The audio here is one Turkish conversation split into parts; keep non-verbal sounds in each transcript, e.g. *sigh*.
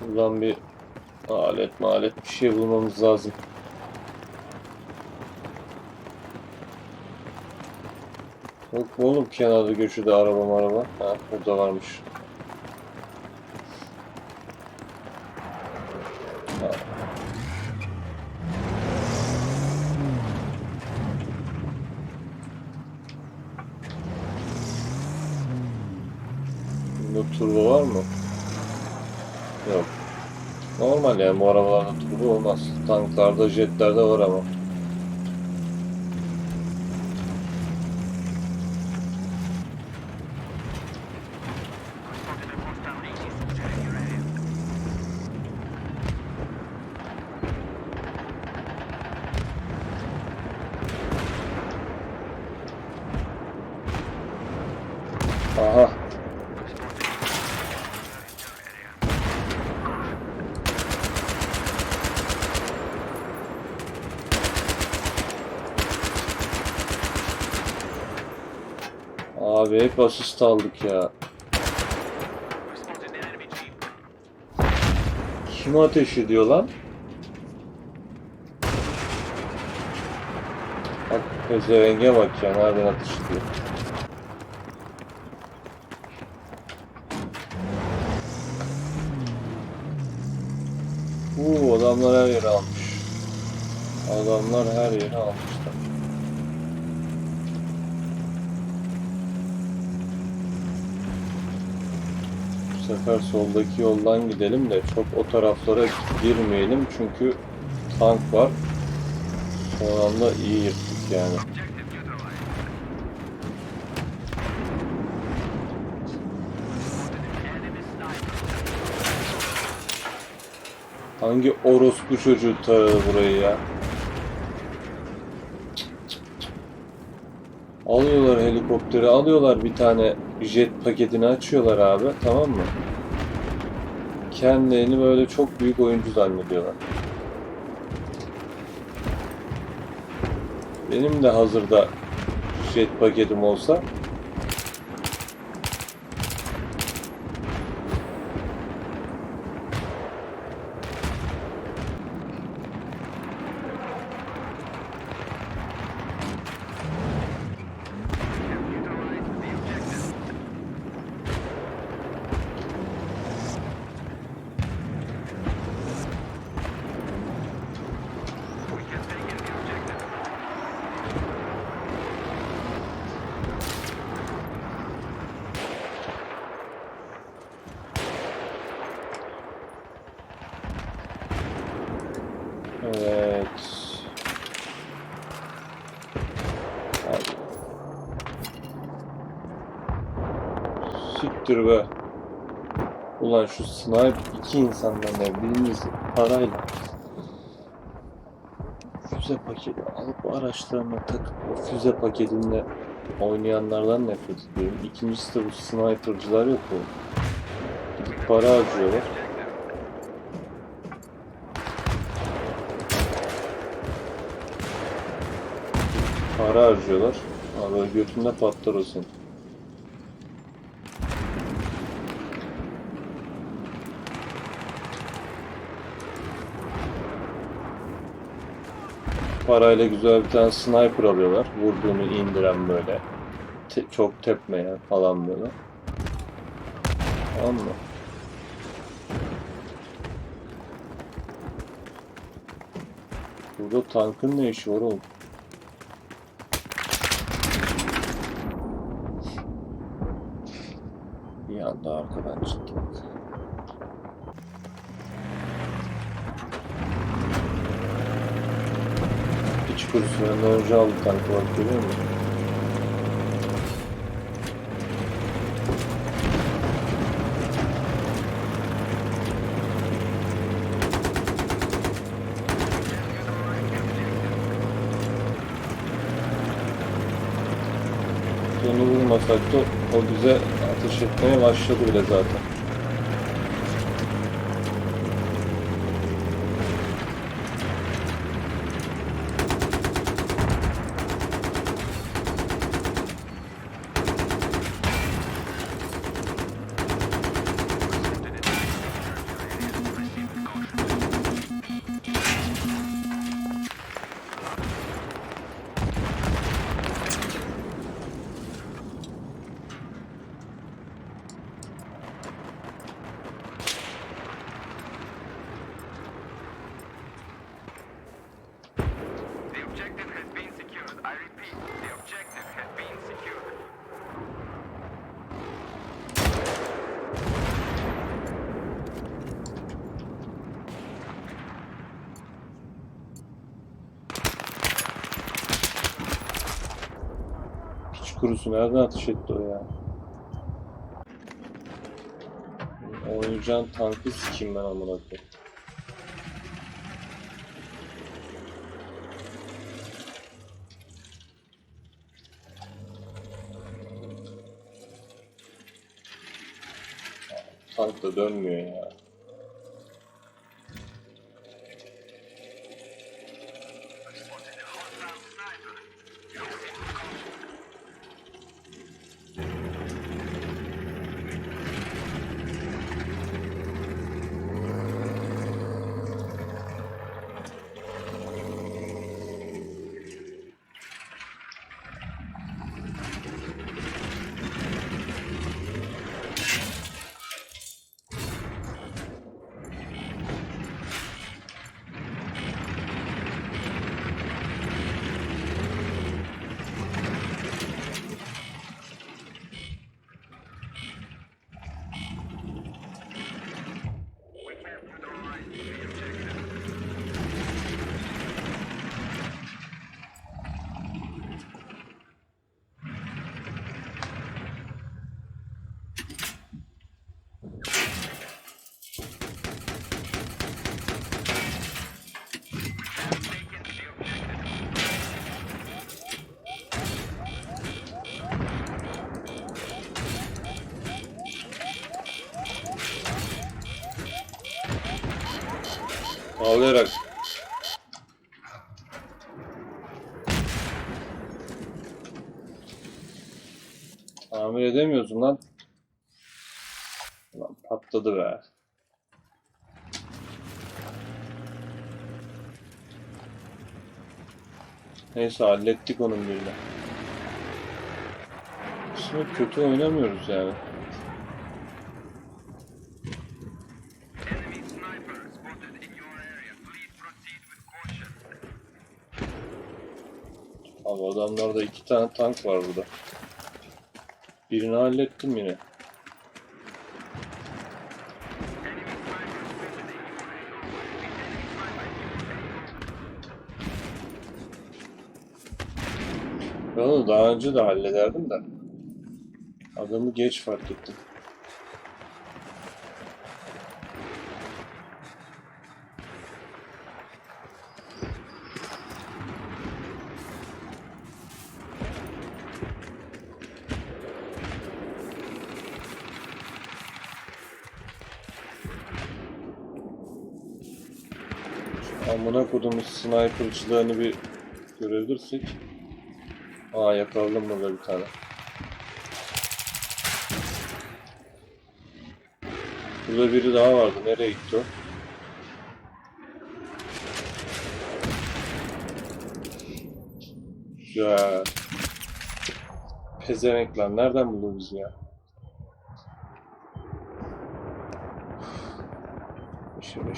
Buradan bir alet malet bir şey bulmamız lazım. Yok mu oğlum kenarda köşede araba maraba? Ha burada varmış. Ha. Bunda turbo var mı? Yok. Normal yani bu arabalarda turbo olmaz. Tanklarda, jetlerde var ama. Abi hep asist aldık ya. Kim ateş ediyor lan? Bak pezevenge bak ya nereden ateş ediyor. Uuu adamlar her yeri almış. Adamlar her yeri almışlar. Bu sefer soldaki yoldan gidelim de çok o taraflara girmeyelim çünkü tank var. Son anda iyi yırttık yani. Hangi orospu çocuğu taradı burayı ya? Alıyorlar helikopteri, alıyorlar bir tane jet paketini açıyorlar abi, tamam mı? Kendilerini böyle çok büyük oyuncu zannediyorlar. Benim de hazırda jet paketim olsa Evet. Abi. Siktir be. Ulan şu sniper iki insandan ne birimiz parayla füze paketi alıp araçlarına takıp o füze paketinde oynayanlardan nefret ediyorum. İkincisi de bu snipercılar yok mu? Gidip para harcıyorlar. Para harcıyorlar. Böyle götünde patlar o senin. Parayla güzel bir tane sniper alıyorlar. Vurduğunu indiren böyle. te- çok tepmeyen falan böyle. Tamam mı? Burada tankın ne işi var oğlum? Bir anda arkadan çıktı kurusundan önce aldı tankı bak görüyor musun? Onu vurmasak da o bize ateş etmeye başladı bile zaten. Kurusu nereden ateş etti o ya? Oynayacağın tankı sikeyim ben amına koyayım. Tank da dönmüyor ya. Ağlayarak. Tamir edemiyorsun lan. Lan patladı be. Neyse hallettik onun birini. Şimdi kötü oynamıyoruz yani. Abi adamlarda iki tane tank var burada. Birini hallettim yine. Ben onu daha önce de hallederdim de. Adamı geç fark ettim. Amına koduğumuz sniper'cılığını bir görebilirsek. Aa yakaladım burada bir tane. Burada biri daha vardı. Nereye gitti o? Pezevenk lan. Nereden bizi ya? Şöyle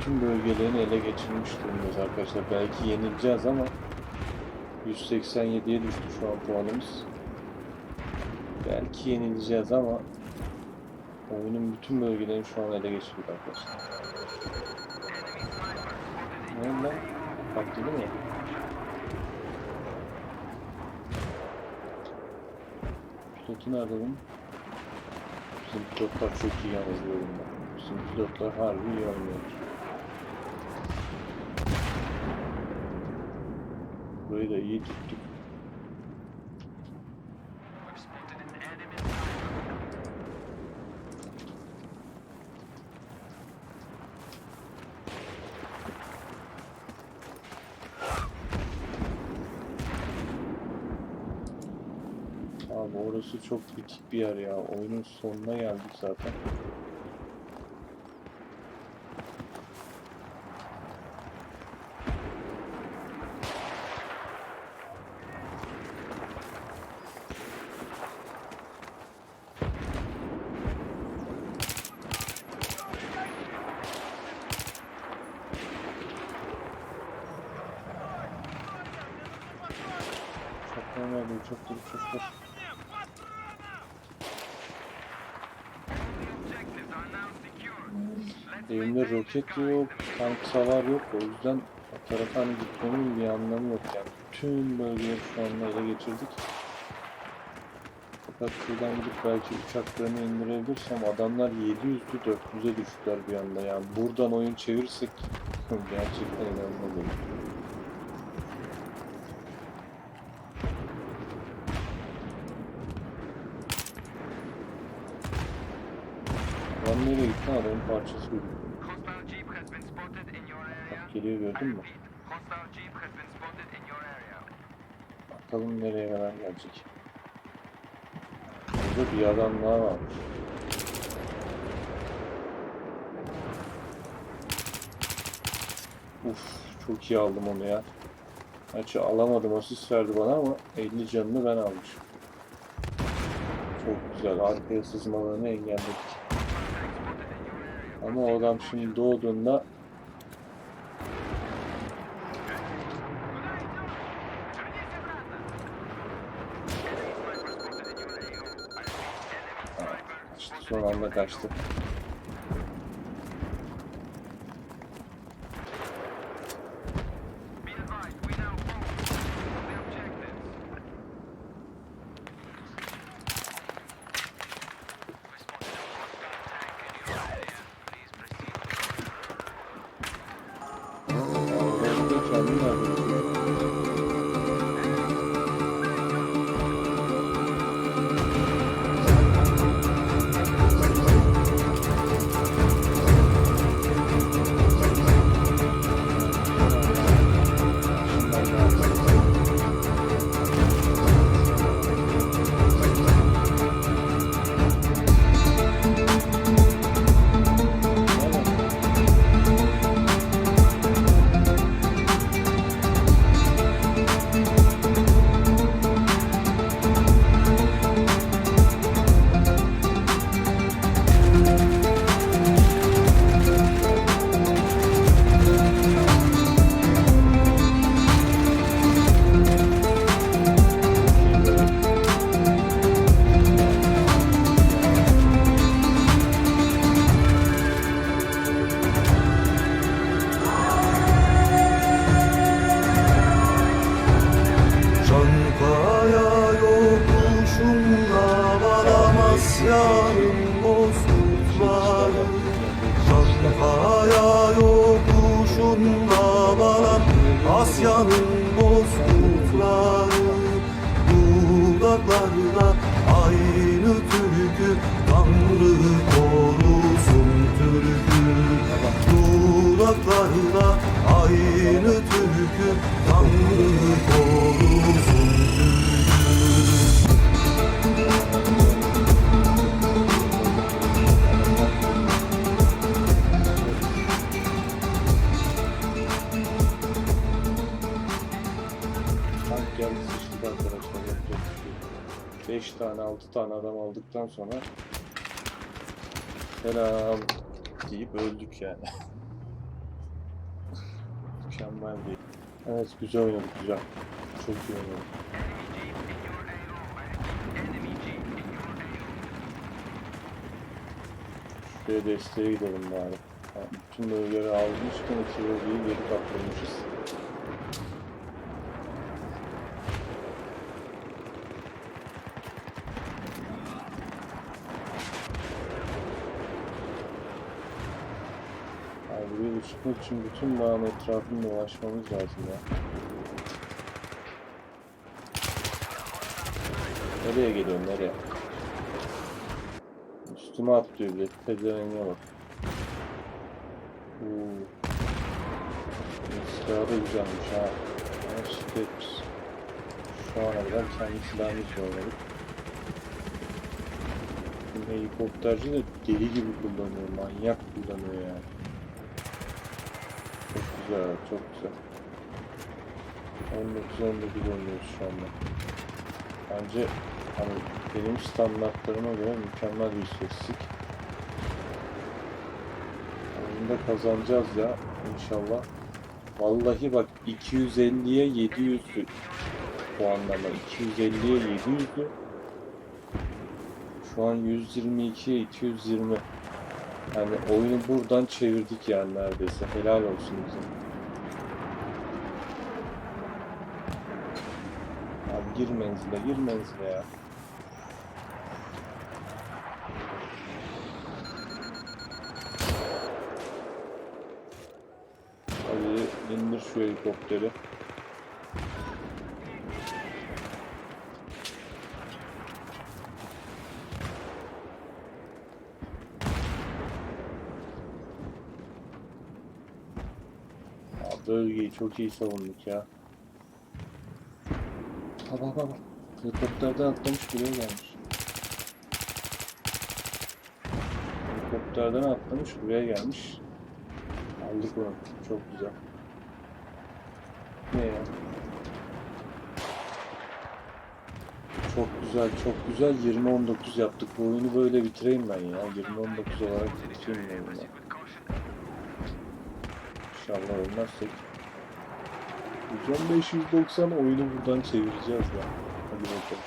bütün bölgelerini ele geçirmiş durumdayız arkadaşlar. Belki yenileceğiz ama 187'ye düştü şu an puanımız. Belki yenileceğiz ama oyunun bütün bölgelerini şu an ele geçirdik arkadaşlar. Ne oldu lan? Patladı mı? Pilotu nerede bunun? Bizim pilotlar çok iyi yalnız bu oyunda. Bizim pilotlar harbi iyi oynuyor. Burayı da iyi tuttuk. Abi orası çok bitik bir yer ya. Oyunun sonuna geldik zaten. Are now secured. Let's Elimde roket yok, tank savar yok. O yüzden tarafa hani gitmemin bir anlamı yok yani. Tüm bölgeleri şu anda ele geçirdik. Fakat şuradan gidip belki uçaklarını indirebilirsem adamlar 700'lü 400'e düştüler bir anda yani. Buradan oyun çevirsek *laughs* gerçekten inanılmaz olur. Lan nereye gitti adamın parçası yok. Hostile jeep has been spotted in your area. Bak geliyor gördün mü? Repeat, hostile jeep has been spotted in your area. Bakalım nereye kadar gelecek. Burada bir adam daha varmış. Uf, çok iyi aldım onu ya. Gerçi alamadım, asist verdi bana ama 50 canını ben almışım. Çok güzel, arkaya sızmalarını engelledik. Ama o adam şimdi doğduğunda işte son anda kaçtı. Asya'nın 6 tane adam aldıktan sonra selam deyip öldük yani. *laughs* Mükemmel değil. Evet güzel oynadık güzel. Çok iyi oynadık. Şuraya desteğe gidelim bari. Ha, bütün bölgeleri almışken iki bölgeyi geri kaptırmışız. Buraya çıkmak için bütün dağın etrafını dolaşmamız lazım ya. Nereye geliyorsun nereye? Üstüme atlıyor bile. Pezevenge bak. Uuu. Silahı da güzelmiş ha. Ama şiddet. Şu ana kadar kendi silahımızla oynadık. Bu helikopterci de deli gibi kullanıyor. Manyak kullanıyor yani. Çok güzel, çok güzel. 19-19 oynuyoruz şu anda. Bence hani benim standartlarıma göre mükemmel bir istatistik. Oyunda kazanacağız ya inşallah. Vallahi bak 250'ye 700'lü puanlama. 250'ye 700'lü. Şu an 122'ye 220. Yani oyunu buradan çevirdik yani neredeyse. Helal olsun bize. Abi gir menzile, gir menzile ya. Hadi indir şu helikopteri. Bölgeyi çok iyi savunduk ya. Bak bak bak. Helikopterden atlamış buraya gelmiş. Helikopterden atlamış buraya gelmiş. Aldık onu. Çok güzel. Ne ya? Çok güzel, çok güzel. 20-19 yaptık. Bu oyunu böyle bitireyim ben ya. 20-19 olarak bitireyim ben oyunu. İnşallah ölmezsek. 115-190 oyunu buradan çevireceğiz ya. Hadi bakalım.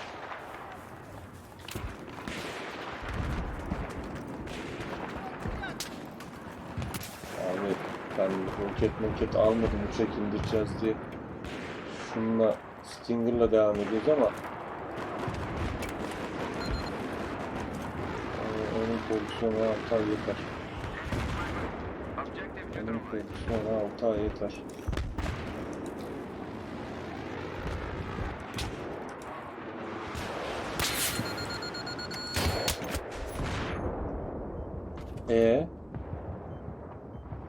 Abi ben roket roket almadım uçak indireceğiz diye. Şununla Stinger'la devam ediyoruz ama Ee, onun pozisyonu 6 ay yeter. Neutralized. pozisyonu 6 ay yeter. Ee,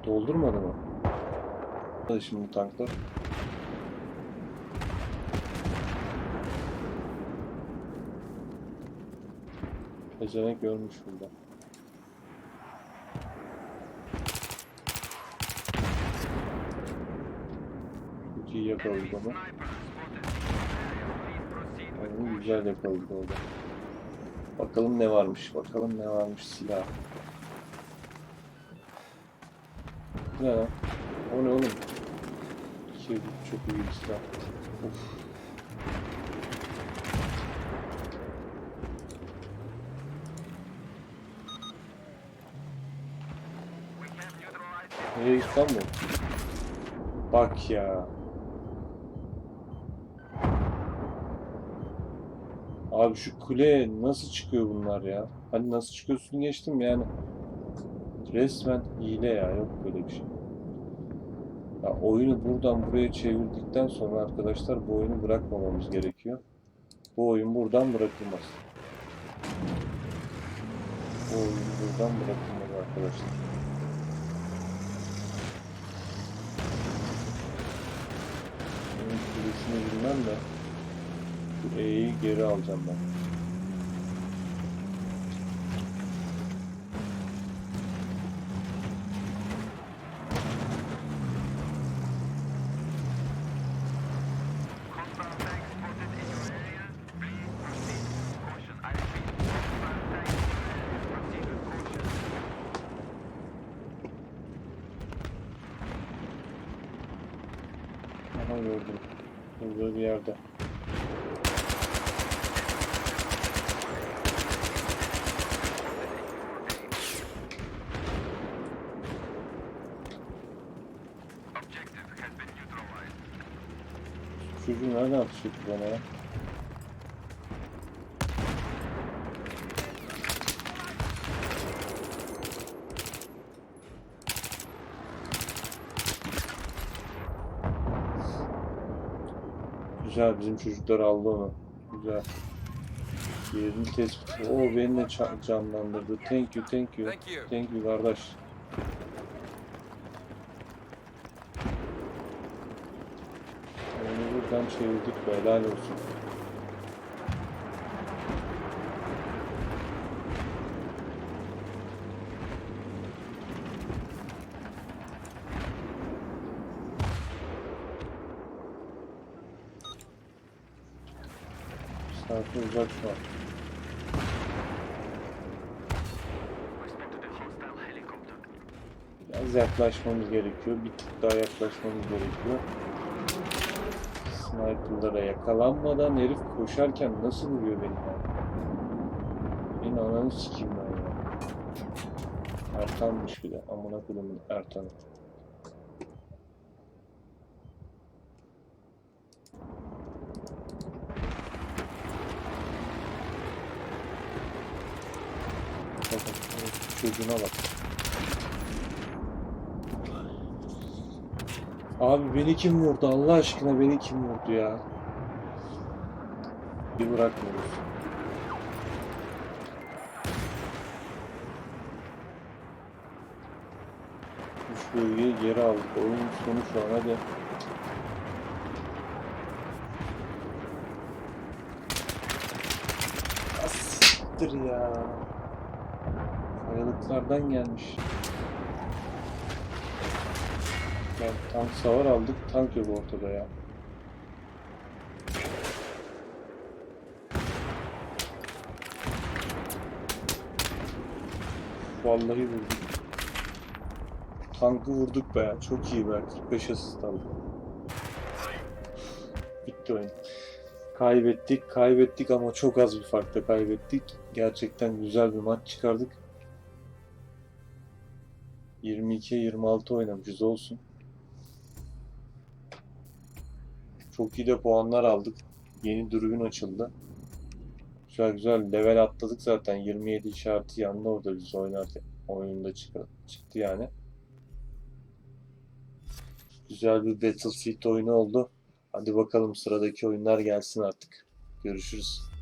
doldurmadı mı? Hadi şimdi tanklar. Pezevenk görmüş burada. Çok iyi yakaladık onu. Onu güzel yakaladık orada. Bakalım ne varmış, bakalım ne varmış silah. Ne lan? O ne oğlum? Şey, çok iyi bir silah. Of. Nereye lan bu? Bak ya. Abi şu kuleye nasıl çıkıyor bunlar ya? Hani nasıl çıkıyorsun geçtim yani. Resmen hile ya yok böyle bir şey. Ya oyunu buradan buraya çevirdikten sonra arkadaşlar bu oyunu bırakmamamız gerekiyor. Bu oyun buradan bırakılmaz. Bu oyun buradan bırakılmaz arkadaşlar. Bunun kulesini bilmem de E'yi geri alacağım ben. Nereden atış etti bana ya? Güzel bizim çocuklar aldı onu. Güzel. Yerini tespit. O beni de canlandırdı. Thank you, thank you. Thank you. Thank you kardeş. Onu buradan çevirdik be helal olsun. Mesafe uzak şu an. Biraz yaklaşmamız gerekiyor. Bir tık daha yaklaşmamız gerekiyor sniperlara yakalanmadan herif koşarken nasıl vuruyor beni ya? Beni ananı sikeyim ben ya. Ertan'mış bir de. Amına kodumun Ertan'ı. Çocuğuna bak. Abi beni kim vurdu? Allah aşkına beni kim vurdu ya? Bir bırakmıyoruz. Üç bölgeyi geri aldık. Oyun sonu şu an hadi. Siktir ya. Kayalıklardan gelmiş. Yani tank savar aldık. Tank yok ortada ya. Vallahi vurduk. Tankı vurduk be. Çok iyi be. 45 asist aldık. Bitti oyun. Kaybettik, kaybettik ama çok az bir farkla kaybettik. Gerçekten güzel bir maç çıkardık. 22-26 oynamışız olsun. Çok iyi de puanlar aldık. Yeni dürbün açıldı. Güzel güzel level atladık zaten. 27 işareti yanında orada biz oynarken. Oyunda çıktı, çıktı yani. Güzel bir Battlefield oyunu oldu. Hadi bakalım sıradaki oyunlar gelsin artık. Görüşürüz.